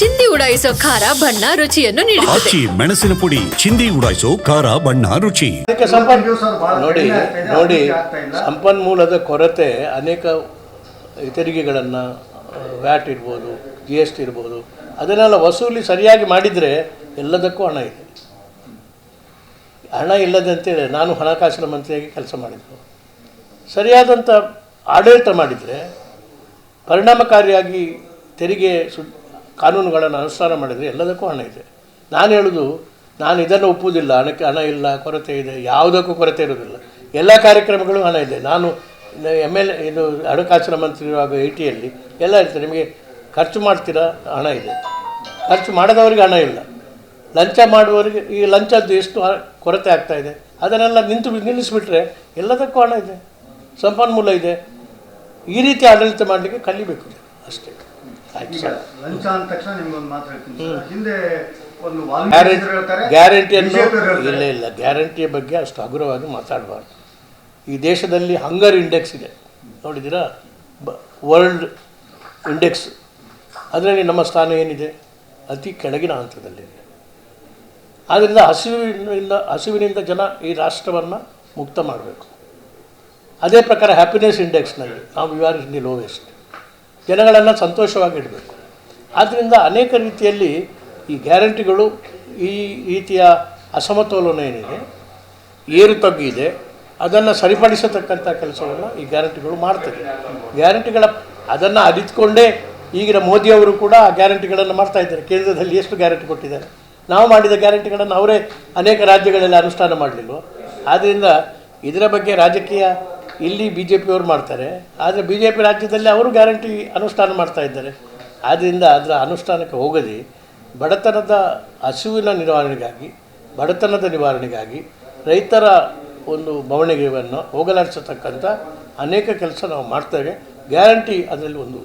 ಚಿಂದಿ ಉಡಾಯಿಸೋ ಖಾರ ಬಣ್ಣ ರುಚಿಯನ್ನು ನೀಡುತ್ತದೆ. ಮೆಣಸಿನ ಪುಡಿ ಚಿಂದಿ ಉಡಾಯಿಸೋ ಖಾರ ಬಣ್ಣ ರುಚಿ. ಅದಕ್ಕೆ ಸಂಪನ್ ನೋಡಿ ನೋಡಿ. ಸಂಪನ್ಮೂಲದ ಕೊರತೆ ಅನೇಕ ತೆರಿಗೆಗಳನ್ನು ವ್ಯಾಟ್ ಇರ್ಬೋದು ಜಿ ಎಸ್ ಟಿ ಇರ್ಬೋದು ಅದನ್ನೆಲ್ಲ ವಸೂಲಿ ಸರಿಯಾಗಿ ಮಾಡಿದರೆ ಎಲ್ಲದಕ್ಕೂ ಹಣ ಇದೆ. ಹಣ ಇಲ್ಲದಂತೇಳಿ ನಾನು ಹಣಕಾಸಿನ ಮಂತ್ರಿಯಾಗಿ ಕೆಲಸ ಮಾಡಿದ್ದು. ಸರಿಯಾದಂಥ ಆಡಳಿತ ಮಾಡಿದರೆ ಪರಿಣಾಮಕಾರಿಯಾಗಿ ತೆರಿಗೆ ಸು ಕಾನೂನುಗಳನ್ನು ಅನುಷ್ಠಾನ ಮಾಡಿದರೆ ಎಲ್ಲದಕ್ಕೂ ಹಣ ಇದೆ. ನಾನು ಹೇಳೋದು, ನಾನು ಇದನ್ನು ಒಪ್ಪುವುದಿಲ್ಲ, ಹಣಕ್ಕೆ ಹಣ ಇಲ್ಲ, ಕೊರತೆ ಇದೆ, ಯಾವುದಕ್ಕೂ ಕೊರತೆ ಇರೋದಿಲ್ಲ ಎಲ್ಲ ಕಾರ್ಯಕ್ರಮಗಳು ಹಣ ಇದೆ. ನಾನು ಎಂ ಎಲ್ ಇದು ಹಣಕಾಸಿನ ಮಂತ್ರಿ ಇರುವಾಗ ಐ ಟಿಯಲ್ಲಿ ಎಲ್ಲ ಇರ್ತದೆ ನಿಮಗೆ ಖರ್ಚು ಮಾಡ್ತೀರಾ? ಹಣ ಇದೆ. ಖರ್ಚು ಮಾಡದವರಿಗೆ ಹಣ ಇಲ್ಲ. ಲಂಚ ಮಾಡುವವರಿಗೆ, ಈ ಲಂಚದ್ದು ಎಷ್ಟು ಕೊರತೆ ಆಗ್ತಾ ಇದೆ? ಅದನ್ನೆಲ್ಲ ನಿಂತು ನಿಲ್ಲಿಸಿಬಿಟ್ರೆ ಎಲ್ಲದಕ್ಕೂ ಹಣ ಇದೆ. ಸಂಪನ್ಮೂಲ ಇದೆ. ಈ ರೀತಿ ಆಡಳಿತ ಮಾಡಲಿಕ್ಕೆ ಕಲಿಬೇಕು. ಅಷ್ಟೇ. ಈಗ ಲಂಚ ಅಂದ ತಕ್ಷಣ ನಿಮ್ಗೊಂದು ಮಾತು ಹೇಳ್ತೀನಿ ಸರ್. ಹಿಂದೆ ಒಂದು ಗ್ಯಾರಂಟಿ ವಾಲ್ಮೀಕಿ ಹೇಳ್ತಾರೆ ಗ್ಯಾರಂಟಿಯನ್ನು BJP ಯವರು ಹೇಳ್ತಾರೆ. ಇಲ್ಲ ಇಲ್ಲ. ಗ್ಯಾರಂಟಿಯ ಬಗ್ಗೆ ಅಷ್ಟು ಹಗುರವಾಗಿ ಮಾತಾಡಬಾರ್ದು. ಈ ದೇಶದಲ್ಲಿ ಹಂಗರ್ ಇಂಡೆಕ್ಸ್ ಇದೆ. ನೋಡಿದ್ದೀರಾ? ಬ ವರ್ಲ್ಡ್ ಇಂಡೆಕ್ಸ್ ಅದರಲ್ಲಿ ನಮ್ಮ ಸ್ಥಾನ ಏನಿದೆ? ಅತಿ ಕೆಳಗಿನ ಹಂತದಲ್ಲಿದೆ ಆದ್ದರಿಂದ ಹಸಿವಿನಿಂದ ಹಸಿವಿನಿಂದ ಜನ ಈ ರಾಷ್ಟ್ರವನ್ನು ಮುಕ್ತ ಮಾಡಬೇಕು. ಅದೇ ಪ್ರಕಾರ ಹ್ಯಾಪಿನೆಸ್ ಇಂಡೆಕ್ಸ್ನಲ್ಲಿ ನಾವು you are in the lowest. ಜನಗಳನ್ನು ಸಂತೋಷವಾಗಿಡಬೇಕು ಆದ್ದರಿಂದ ಅನೇಕ ರೀತಿಯಲ್ಲಿ ಈ ಗ್ಯಾರಂಟಿಗಳು, ಈ ರೀತಿಯ ಅಸಮತೋಲನ ಏನಿದೆ ಏರು ತಗ್ಗಿದೆ ಅದನ್ನು ಸರಿಪಡಿಸತಕ್ಕಂಥ ಕೆಲಸವನ್ನು ಈ ಗ್ಯಾರಂಟಿಗಳು ಮಾಡ್ತದೆ. ಗ್ಯಾರಂಟಿಗಳ, ಅದನ್ನು ಅರಿತುಕೊಂಡೇ ಈಗಿನ ಮೋದಿಯವರು ಕೂಡ ಆ ಗ್ಯಾರಂಟಿಗಳನ್ನು ಮಾಡ್ತಾ ಇದ್ದಾರೆ. ಕೇಂದ್ರದಲ್ಲಿ ಎಷ್ಟು ಗ್ಯಾರಂಟಿ ಕೊಟ್ಟಿದ್ದಾರೆ? ನಾವು ಮಾಡಿದ ಗ್ಯಾರಂಟಿಗಳನ್ನು ಅವರೇ ಅನೇಕ ರಾಜ್ಯಗಳಲ್ಲಿ ಅನುಷ್ಠಾನ ಮಾಡಲಿಲ್ಲ ಆದ್ದರಿಂದ ಇದರ ಬಗ್ಗೆ ರಾಜಕೀಯ ಇಲ್ಲಿ ಬಿ ಜೆ ಪಿಯವರು ಮಾಡ್ತಾರೆ, ಆದರೆ ಬಿ ಜೆ ಪಿ ರಾಜ್ಯದಲ್ಲಿ ಅವರು ಗ್ಯಾರಂಟಿ ಅನುಷ್ಠಾನ ಮಾಡ್ತಾ ಇದ್ದಾರೆ. ಆದ್ದರಿಂದ ಅದರ ಅನುಷ್ಠಾನಕ್ಕೆ ಹೋಗದೆ ಬಡತನದ ಹಸಿವಿನ ನಿವಾರಣೆಗಾಗಿ, ಬಡತನದ ನಿವಾರಣೆಗಾಗಿ ರೈತರ ಒಂದು ಬವಣೆಗೆಯನ್ನು ಹೋಗಲಾಡಿಸತಕ್ಕಂಥ ಅನೇಕ ಕೆಲಸ ನಾವು ಮಾಡ್ತೇವೆ. ಗ್ಯಾರಂಟಿ ಅದರಲ್ಲಿ ಒಂದು